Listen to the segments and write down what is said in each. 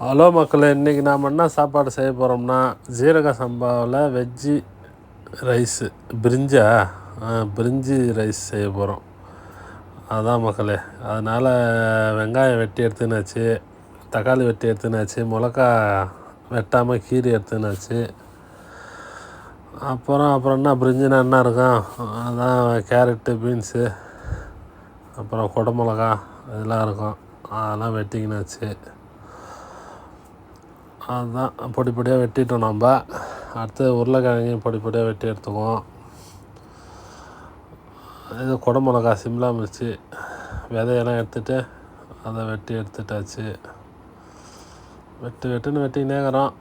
Hello மக்களை இன்றைக்கி நாம் என்ன சாப்பாடு செய்ய போகிறோம்னா ஜீரக சம்பாவில் வெஜ்ஜி ரைஸு பிரிஞ்சா? ஆ, பிரிஞ்சி ரைஸ் செய்ய போகிறோம் அதான் மக்களே அதனால் வெங்காயம் வெட்டி எடுத்துனாச்சு தக்காளி வெட்டி எடுத்துனாச்சு மிளகா வெட்டாமல் கீரி எடுத்துனாச்சு. அப்புறம் அப்புறம் என்ன பிரிஞ்சுனா என்ன இருக்கும்? அதான் கேரட்டு பீன்ஸு அப்புறம் குடமிளகா இதெல்லாம் இருக்கும். அதெல்லாம் வெட்டிக்கினாச்சு. அதுதான் பொடி பொடியாக வெட்டிட்டோம் நம்ம. அடுத்து உருளைக்கிழங்கையும் பொடி பொடியாக வெட்டி எடுத்துக்குவோம். இது குடமிளகா சிம்லா மிர்ச்சி விதையெல்லாம் எடுத்துகிட்டு அதை வெட்டி எடுத்துட்டாச்சு. வெட்டு வெட்டுன்னு வெட்டினேக்கிறோம்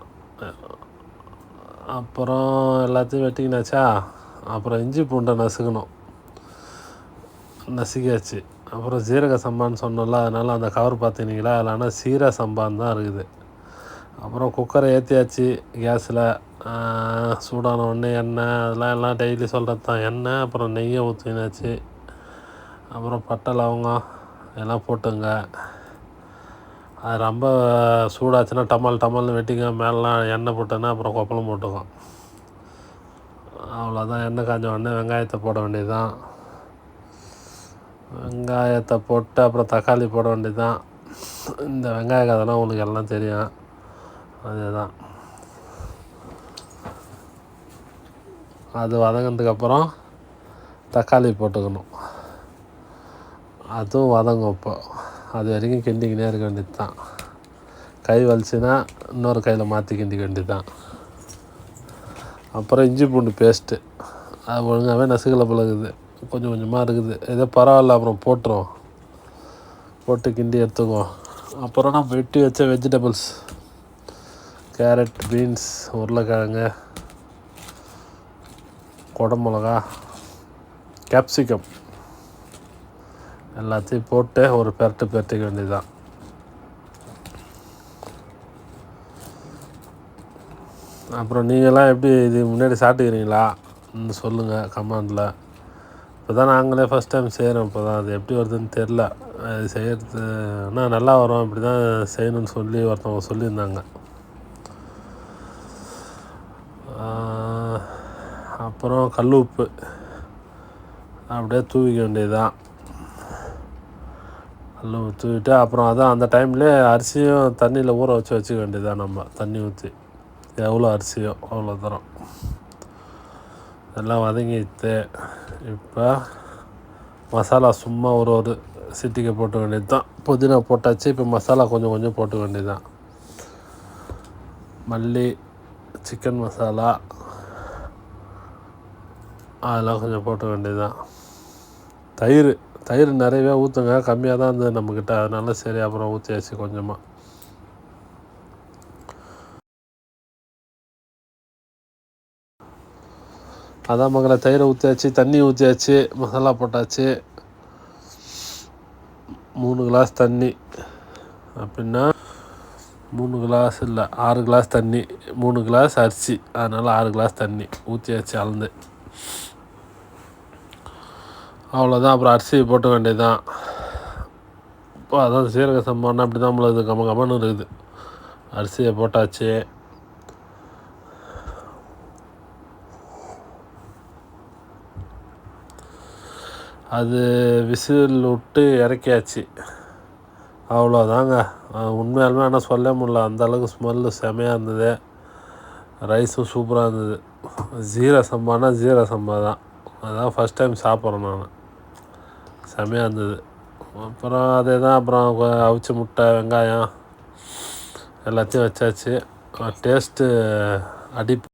அப்புறம் எல்லாத்தையும் வெட்டிக்கினாச்சா? அப்புறம் இஞ்சி பூண்டை நசுக்கணும். நசுக்கியாச்சு. அப்புறம் ஜீரக சம்பான்னு சொன்னோம்ல அதனால் அந்த கவர் பார்த்தீங்களா அதில் ஆனால் சீரக சம்பான்னு தான் இருக்குது. அப்புறம் குக்கரை ஏற்றியாச்சு கேஸில் சூடான உடனே எண்ணெய் அதெல்லாம் எல்லாம் டெய்லி சொல்கிறது தான் எண்ணெய் அப்புறம் நெய்யை ஊற்றினாச்சு அப்புறம் பட்டை லவங்கம் எல்லாம் போட்டுங்க. அது ரொம்ப சூடாச்சுன்னா டமால் டமால்னு வெட்டிங்க மேலாம் எண்ணெய் போட்டோன்னா அப்புறம் கொப்பளம் போட்டுக்கும். அவ்வளோதான் எண்ணெய் காஞ்ச உடனே வெங்காயத்தை போட வேண்டியதுதான். வெங்காயத்தை போட்டு அப்புறம் தக்காளி போட வேண்டியதுதான். இந்த வெங்காய கதைலாம் உங்களுக்கு எல்லாம் தெரியும். அதுதான். அது வதங்கினதுக்கப்புறம் தக்காளி போட்டுக்கணும். அதுவும் வதங்கும் இப்போ. அது வரைக்கும் கிண்டிக்கினே இருக்க வேண்டியது தான் கை வலிச்சுன்னா இன்னொரு கையில் மாற்றி கிண்டிக்க வேண்டியது தான் அப்புறம் இஞ்சி பூண்டு பேஸ்ட்டு அது ஒழுங்காகவே நசுக்கலை பழகுது. கொஞ்சம் கொஞ்சமாக இருக்குது. ஏதோ பரவாயில்ல அப்புறம் போட்டுரும். போட்டு கிண்டி எடுத்துக்குவோம். அப்புறம் நம்ம வெட்டி வச்ச வெஜிடபிள்ஸ் கேரட் பீன்ஸ் உருளைக்கிழங்கு குடமிளகா கேப்சிகம். எல்லாத்தையும் போட்டு ஒரு பெரட்டு பெரட்டிக்க வேண்டியதுதான். அப்புறம் நீங்களாம் எப்படி இது முன்னாடி சாப்பிட்டுக்கிறீங்களா? சொல்லுங்கள் கமெண்டில். இப்போ தான் நாங்களே ஃபஸ்ட் டைம் செய்கிறோம் இப்போ தான் அது எப்படி வருதுன்னு தெரில அது செய்கிறது ஆனால் நல்லா வரும் இப்படி தான் செய்யணும்னு சொல்லி ஒருத்தவங்க சொல்லியிருந்தாங்க. அப்புறம் கல் உப்பு அப்படியே தூவிக்க வேண்டியதுதான். கல் உப்பு தூவிட்டு அப்புறம் அதான் அந்த டைம்லேயே அரிசியும் தண்ணியில் ஊற வச்சு வச்சுக்க வேண்டியதுதான் நம்ம தண்ணி ஊற்றி எவ்வளோ அரிசியோ அவ்வளோ தரம். எல்லாம் வதங்கிட்டு இப்போ மசாலா சும்மா ஒரு ஒரு சிட்டிக்க போட்டு வேண்டியது தான் புதினா போட்டாச்சு இப்போ மசாலா கொஞ்சம் கொஞ்சம் போட்டு வேண்டியது தான் மல்லி சிக்கன் மசாலா அதெல்லாம் கொஞ்சம் போட்ட வேண்டியது தான் தயிர் தயிர் நிறையவே ஊற்றுங்க கம்மியாக தான் இருந்தது நம்மக்கிட்ட அதனால சரி அப்புறம் ஊற்றியாச்சு கொஞ்சமாக அதான் மக்களை தயிரை ஊற்றியாச்சு தண்ணி ஊற்றியாச்சு மசாலா போட்டாச்சு. மூணு கிளாஸ் தண்ணி. அப்படின்னா மூணு கிளாஸ் இல்லை ஆறு கிளாஸ் தண்ணி மூணு கிளாஸ் அரிசி. அதனால் ஆறு கிளாஸ் தண்ணி ஊற்றியாச்சு அளந்து. அவ்வளோதான் அப்புறம் அரிசியை போட்ட வேண்டியதுதான். இப்போ அதான் சீரக சம்பான்னா அப்படி தான் நம்மளது கம கமன்னு இருக்குது. அரிசியை போட்டாச்சு. அது விசில் விட்டு இறக்கியாச்சு. அவ்வளோதாங்க. உண்மையாலுமே ஆனால் சொல்ல முடியல. அந்த அளவுக்கு ஸ்மெல்லு செமையாக இருந்தது. ரைஸும் சூப்பராக இருந்தது. ஜீரா சம்பானா ஜீரா சம்பா தான். அதான் ஃபஸ்ட் டைம் சாப்பிட்றேன் நான். செமையாக இருந்தது. அப்புறம் அதே தான் அப்புறம் அவிச்ச முட்டை வெங்காயம் எல்லாத்தையும் வச்சாச்சு. டேஸ்ட்டு அடி